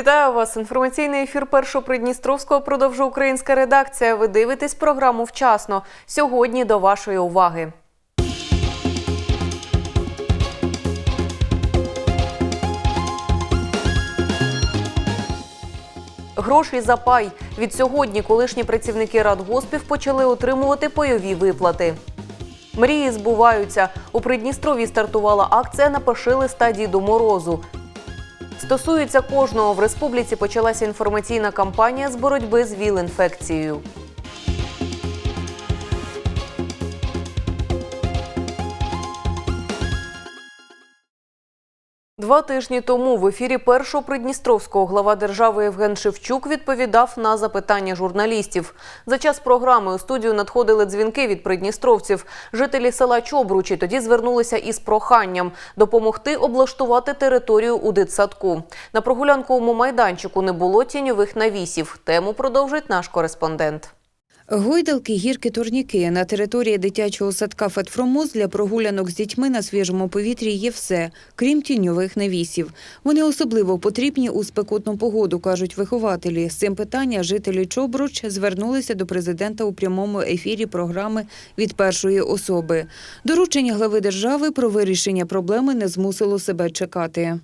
Вітаю вас. Інформаційний ефір першого Придністровського продовжує українська редакція. Ви дивитесь програму вчасно. Сьогодні до вашої уваги. Гроші за пай. Від сьогодні колишні працівники радгоспів почали отримувати пайові виплати. Мрії збуваються. У Придністрові стартувала акція «Напиши листа Діду Морозу. Стосується кожного. В республіці почалася інформаційна кампанія з боротьби з ВІЛ-інфекцією. Два тижні тому в ефірі першого Придністровського глава держави Євген Шевчук відповідав на запитання журналістів. За час програми у студію надходили дзвінки від придністровців. Жителі села Чобручі тоді звернулися із проханням допомогти облаштувати територію у дитсадку. На прогулянковому майданчику не було тіньових навісів. Тему продовжить наш кореспондент. Гойдалки, гірки, турніки. На території дитячого садка Фетфромоз для прогулянок з дітьми на свіжому повітрі є все, крім тіньових навісів. Вони особливо потрібні у спекотну погоду, кажуть вихователі. З цим питання жителі Чобруч звернулися до президента у прямому ефірі програми від першої особи. Доручення глави держави про вирішення проблеми не змусило себе чекати.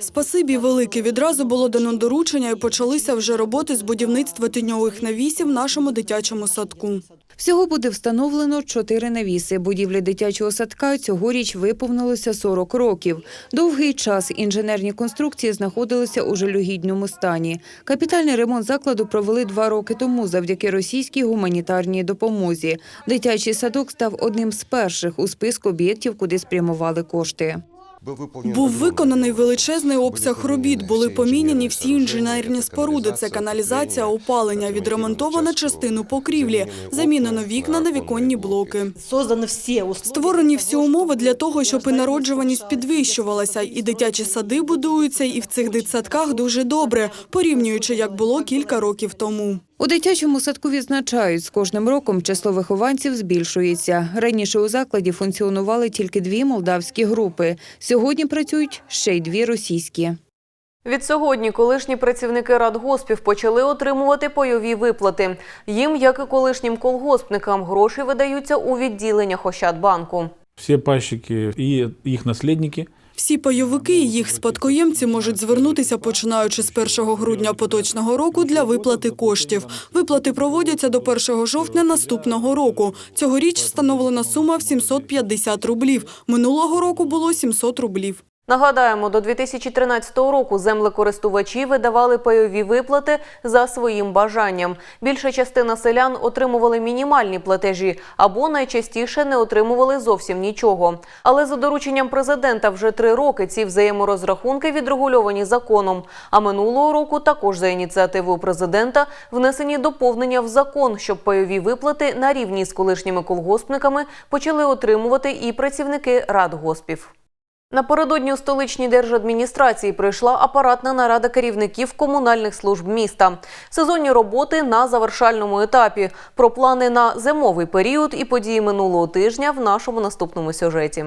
Спасибі велике. Відразу було дано доручення і почалися вже роботи з будівництва тіньових навісів в нашому дитячому садку. Всього буде встановлено чотири навіси. Будівлі дитячого садка цьогоріч виповнилося 40 років. Довгий час інженерні конструкції знаходилися у жалюгідному стані. Капітальний ремонт закладу провели два роки тому завдяки російській гуманітарній допомозі. Дитячий садок став одним з перших у списку об'єктів, куди спрямували кошти. Був виконаний величезний обсяг робіт. Були поміняні всі інженерні споруди. Це каналізація, опалення, відремонтована частину покрівлі, замінено вікна на віконні блоки. Створені всі умови для того, щоб і народжуваність підвищувалася, і дитячі сади будуються, і в цих дитсадках дуже добре, порівнюючи, як було кілька років тому. У дитячому садку відзначають, з кожним роком число вихованців збільшується. Раніше у закладі функціонували тільки дві молдавські групи. Сьогодні працюють ще й дві російські. Від сьогодні колишні працівники радгоспів почали отримувати пайові виплати. Їм, як і колишнім колгоспникам, гроші видаються у відділеннях Ощадбанку. Все пайщики и их наследники Всі пайовики і їх спадкоємці можуть звернутися починаючи з 1 грудня поточного року для виплати коштів. Виплати проводяться до 1 жовтня наступного року. Цьогоріч встановлена сума в 750 рублів. Минулого року було 700 рублів. Нагадаємо, до 2013 року землекористувачі видавали пайові виплати за своїм бажанням. Більша частина селян отримували мінімальні платежі або найчастіше не отримували зовсім нічого. Але за дорученням президента вже три роки ці взаєморозрахунки відрегульовані законом. А минулого року також за ініціативою президента внесені доповнення в закон, щоб пайові виплати на рівні з колишніми колгоспниками почали отримувати і працівники радгоспів. Напередодні у столичній держадміністрації прийшла апаратна нарада керівників комунальних служб міста. Сезонні роботи на завершальному етапі. Про плани на зимовий період і події минулого тижня в нашому наступному сюжеті.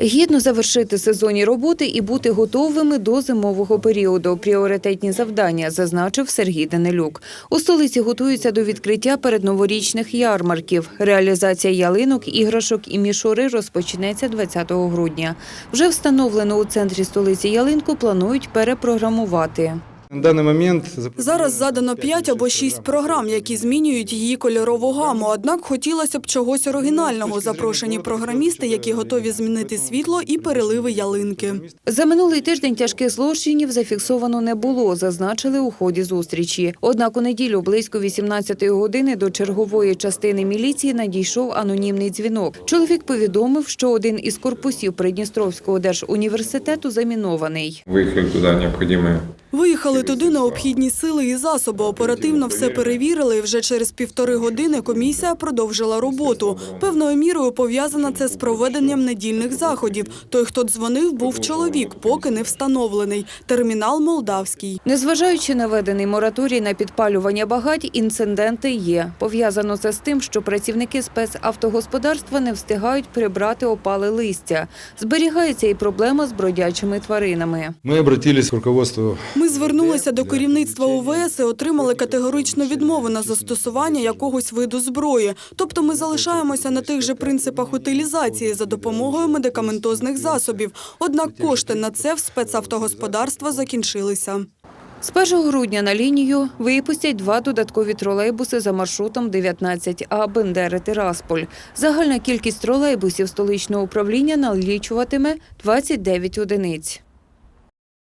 Гідно завершити сезонні роботи і бути готовими до зимового періоду. Пріоритетні завдання, зазначив Сергій Данилюк. У столиці готуються до відкриття передноворічних ярмарків. Реалізація ялинок, іграшок і мішури розпочнеться 20 грудня. Вже встановлену у центрі столиці ялинку планують перепрограмувати. На даний момент Зараз задано 5 або 6 програм, які змінюють її кольорову гаму. Однак хотілося б чогось оригінального. Запрошені програмісти, які готові змінити світло і переливи ялинки. За минулий тиждень тяжких злочинів зафіксовано не було, зазначили у ході зустрічі. Однак у неділю близько 18-ї години до чергової частини міліції надійшов анонімний дзвінок. Чоловік повідомив, що один із корпусів Придністровського держуніверситету замінований. Выехали туда необходимые Виїхали туди необхідні сили і засоби. Оперативно все перевірили. і Вже через півтори години комісія продовжила роботу. Певною мірою пов'язана це з проведенням недільних заходів. Той, хто дзвонив, був чоловік, поки не встановлений. Термінал молдавський. Незважаючи на введений мораторій на підпалювання багать, інциденти є. Пов'язано це з тим, що працівники спецавтогосподарства не встигають прибрати опале листя. Зберігається і проблема з бродячими тваринами. Мы обратились к руководству Ми Звернулися до керівництва УВС і отримали категоричну відмову на застосування якогось виду зброї. Тобто ми залишаємося на тих же принципах утилізації за допомогою медикаментозних засобів. Однак кошти на це в спецавтогосподарства закінчилися. З 1 грудня на лінію випустять два додаткові тролейбуси за маршрутом 19А Бендери-Тирасполь. Загальна кількість тролейбусів столичного управління налічуватиме 29 одиниць.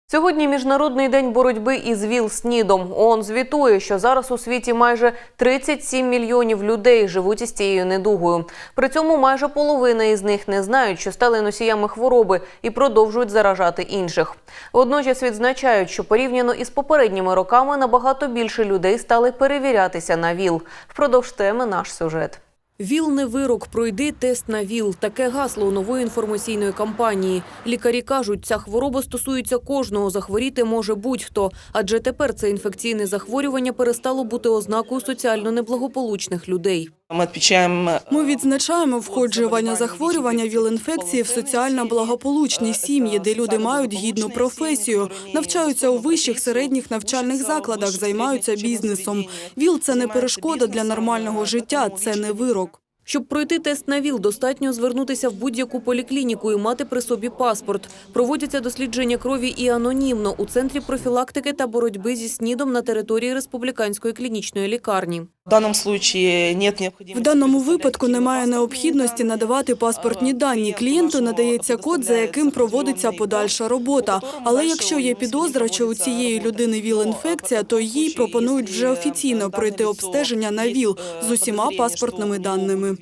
Сьогодні Міжнародний день боротьби із ВІЛ-СНІДом. ООН звітує, що зараз у світі майже 37 мільйонів людей живуть із цією недугою. При цьому майже половина із них не знають, що стали носіями хвороби і продовжують заражати інших. Водночас відзначають, що порівняно із попередніми роками набагато більше людей стали перевірятися на ВІЛ. Впродовж теми наш сюжет. ВІЛ не вирок, пройди тест на ВІЛ. Таке гасло у нової інформаційної кампанії. Лікарі кажуть, ця хвороба стосується кожного, захворіти може будь-хто. Адже тепер це інфекційне захворювання перестало бути ознакою соціально неблагополучних людей. Отмечаем Ми відзначаємо входжування захворювання ВІЛ-інфекції в соціально благополучні сім'ї, де люди мають гідну професію, навчаються у вищих середніх навчальних закладах, займаються бізнесом. ВІЛ – це не перешкода для нормального життя, це не вирок. Щоб пройти тест на ВІЛ, достатньо звернутися в будь-яку поліклініку і мати при собі паспорт. Проводяться дослідження крові і анонімно у Центрі профілактики та боротьби зі СНІДом на території Республіканської клінічної лікарні. В даному випадку немає необхідності надавати паспортні дані. Клієнту надається код, за яким проводиться подальша робота. Але якщо є підозра, що у цієї людини ВІЛ-інфекція, то їй пропонують вже офіційно пройти обстеження на ВІЛ з усіма паспортними даними.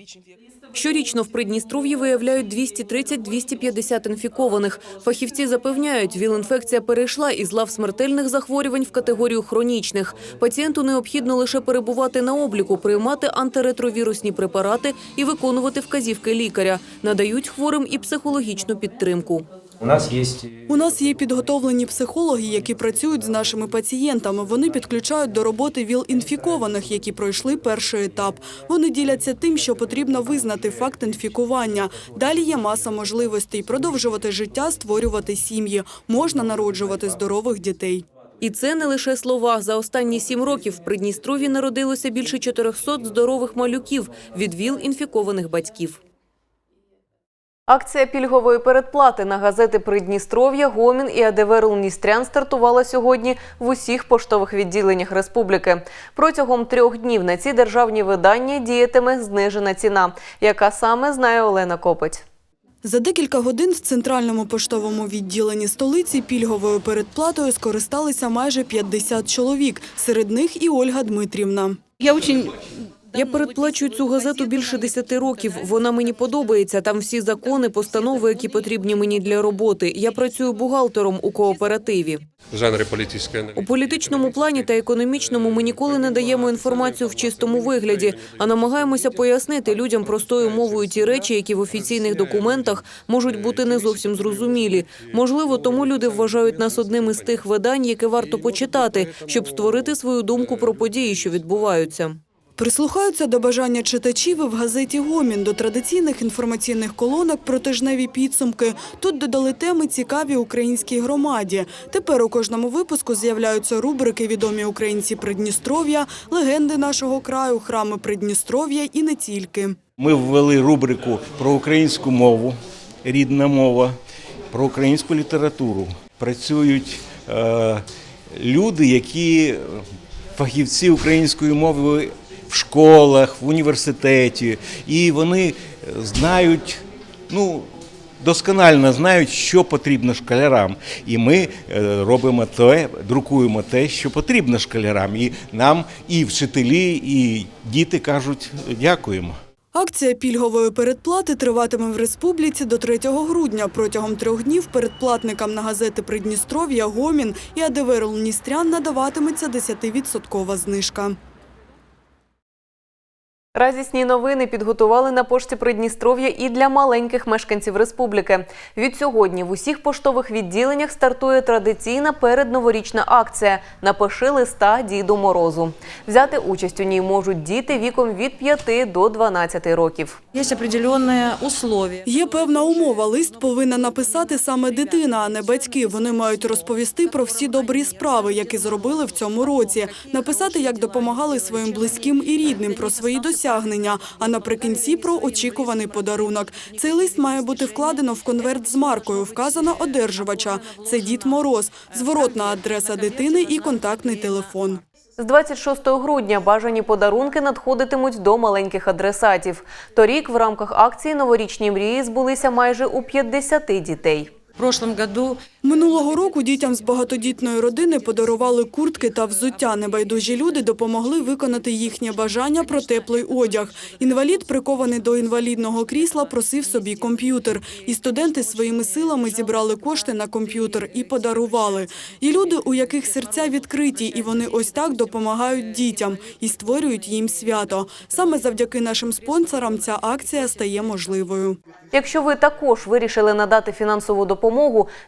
Щорічно в Придністров'ї виявляють 230-250 інфікованих. Фахівці запевняють, ВІЛ-інфекція перейшла із лав смертельних захворювань в категорію хронічних. Пацієнту необхідно лише перебувати на обліку, приймати антиретровірусні препарати і виконувати вказівки лікаря. Надають хворим і психологічну підтримку. У нас есть У нас є підготовлені психологи, які працюють з нашими пацієнтами. Вони підключають до роботи ВІЛ-інфікованих, які пройшли перший етап. Вони діляться тим, що потрібно визнати факт інфікування. Далі є маса можливостей продовжувати життя, створювати сім'ї. Можна народжувати здорових дітей. І це не лише слова. За останні сім років в Придністров'ї народилося більше 400 здорових малюків від ВІЛ-інфікованих батьків. Акція пільгової передплати на газети Придністров'я, Гомін і АДВ Ністрян стартувала сьогодні в усіх поштових відділеннях республіки. Протягом трьох днів на ці державні видання діятиме знижена ціна, яка саме знає Олена Копець. За декілька годин в центральному поштовому відділенні столиці пільговою передплатою скористалися майже 50 чоловік. Серед них і Ольга Дмитрівна. Я передплачую цю газету більше 10 років. Вона мені подобається. Там всі закони, постанови, які потрібні мені для роботи. Я працюю бухгалтером у кооперативі. жанри політичної У політичному плані та економічному ми ніколи не даємо інформацію в чистому вигляді, а намагаємося пояснити людям простою мовою ті речі, які в офіційних документах можуть бути не зовсім зрозумілі. Можливо, тому люди вважають нас одним із тих видань, яке варто почитати, щоб створити свою думку про події, що відбуваються. Прислухаються до бажання читачів в газеті «Гомін» до традиційних інформаційних колонок про тижневі підсумки. Тут додали теми цікаві українській громаді. Тепер у кожному випуску з'являються рубрики «Відомі українці Придністров'я», «Легенди нашого краю», «Храми Придністров'я» і не тільки. Ми ввели рубрику про українську мову, рідна мова, про українську літературу. Працюють е, люди, які фахівці української мови в школах, в університеті, і вони знають, ну. Досконально знають, що потрібно школярам, і ми е, робимо те, друкуємо те, що потрібно школярам. І нам і вчителі, і діти кажуть дякуємо. Акція пільгової передплати триватиме в республіці до 3 грудня. Протягом трьох днів передплатникам на газети Придністров'я, Гомін і АДВ Ністрян надаватиметься 10-відсоткова знижка. Радісні новини підготували на пошті Придністров'я і для маленьких мешканців республіки. Від сьогодні в усіх поштових відділеннях стартує традиційна передноворічна акція Напиши листа Діду Морозу. Взяти участь у ній можуть діти віком від 5 до 12 років. Є певна умова. Лист повинна написати саме дитина, а не батьки. Вони мають розповісти про всі добрі справи, які зробили в цьому році. Написати, як допомагали своїм близьким і рідним, про свої досягнення, а наприкінці про очікуваний подарунок. Цей лист має бути вкладено в конверт з маркою, вказано одержувача. Це Дід Мороз, зворотна адреса дитини і контактний телефон. З 26 грудня бажані подарунки надходитимуть до маленьких адресатів. Торік в рамках акції Новорічні мрії збулися майже у 50 дітей. В прошлом году Минулого року дітям з багатодітної родини подарували куртки та взуття. Небайдужі люди допомогли виконати їхнє бажання про теплий одяг. Інвалід, прикований до інвалідного крісла, просив собі комп'ютер. І студенти своїми силами зібрали кошти на комп'ютер і подарували. І люди, у яких серця відкриті, і вони ось так допомагають дітям і створюють їм свято. Саме завдяки нашим спонсорам ця акція стає можливою. Якщо ви також вирішили надати фінансову допомогу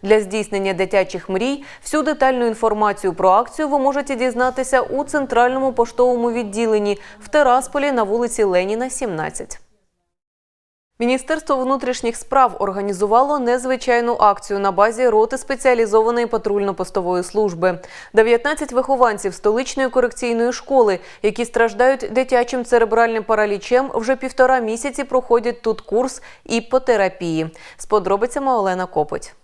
для здійснення дитячих мрій, всю детальну інформацію про акцію ви можете дізнатися у центральному поштовому відділенні в Терасполі на вулиці Леніна, 17. Міністерство внутрішніх справ організувало незвичайну акцію на базі роти спеціалізованої патрульно-постової служби. 19 вихованців столичної корекційної школи, які страждають дитячим церебральним паралічем, вже півтора місяці проходять тут курс іпотерапії. З подробицями Олена Копоть.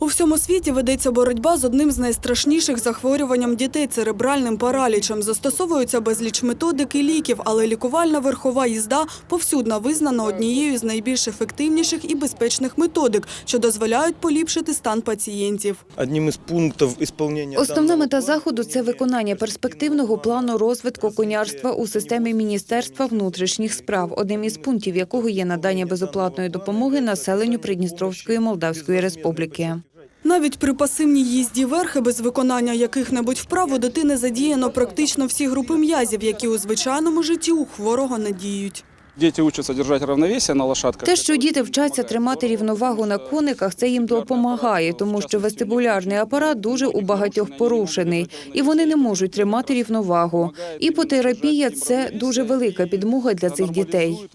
У всьому світі ведеться боротьба з одним з найстрашніших захворюванням дітей – церебральним паралічем. Застосовуються безліч методик і ліків, але лікувальна верхова їзда повсюдно визнана однією з найбільш ефективніших і безпечних методик, що дозволяють поліпшити стан пацієнтів. Одним із пунктів ісполнення Основна мета заходу це виконання перспективного плану розвитку конярства у системі Міністерства внутрішніх справ, одним із пунктів якого є надання безоплатної допомоги населенню Придністровської Молдавської Республіки. Навіть при пасивній їзді верхи без виконання яких-небудь вправ у дитини задіяно практично всі групи м'язів, які у звичайному житті у хворого не діють. Дети учатся держать равновесие на лошадках. Те, що діти вчаться тримати рівновагу на кониках, це їм допомагає, тому що вестибулярний апарат дуже у багатьох порушений, і вони не можуть тримати рівновагу. Іпотерапія – це дуже велика підмога для цих дітей.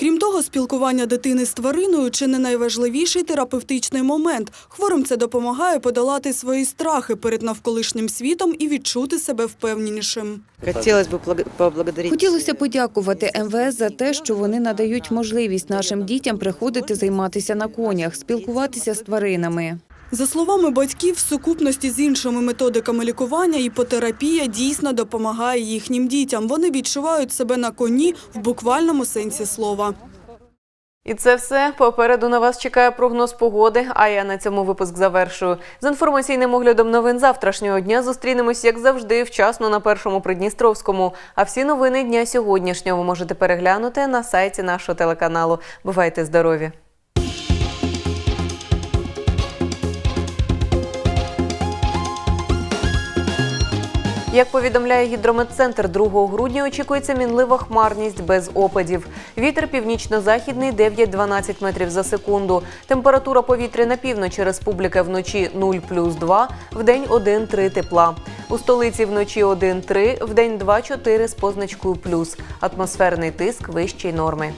Крім того, спілкування дитини з твариною чи не найважливіший терапевтичний момент. Хворим це допомагає подолати свої страхи перед навколишнім світом і відчути себе впевненішим. Хотілося подякувати МВС за те, що вони надають можливість нашим дітям приходити займатися на конях, спілкуватися з тваринами. За словами батьків, в сукупності з іншими методиками лікування, іпотерапія дійсно допомагає їхнім дітям. Вони відчувають себе на коні в буквальному сенсі слова. І це все. Попереду на вас чекає прогноз погоди, а я на цьому випуск завершую. З інформаційним оглядом новин завтрашнього дня зустрінемось, як завжди, вчасно на першому Придністровському. А всі новини дня сьогоднішнього ви можете переглянути на сайті нашого телеканалу. Бувайте здорові! Як повідомляє гідрометцентр, 2 грудня очікується мінлива хмарність без опадів. Вітер північно-західний 9-12 метрів за секунду. Температура повітря на півночі республіки вночі 0 плюс 2, вдень 1-3 тепла. У столиці вночі 1-3, вдень 2-4 з позначкою плюс. Атмосферний тиск вищий норми.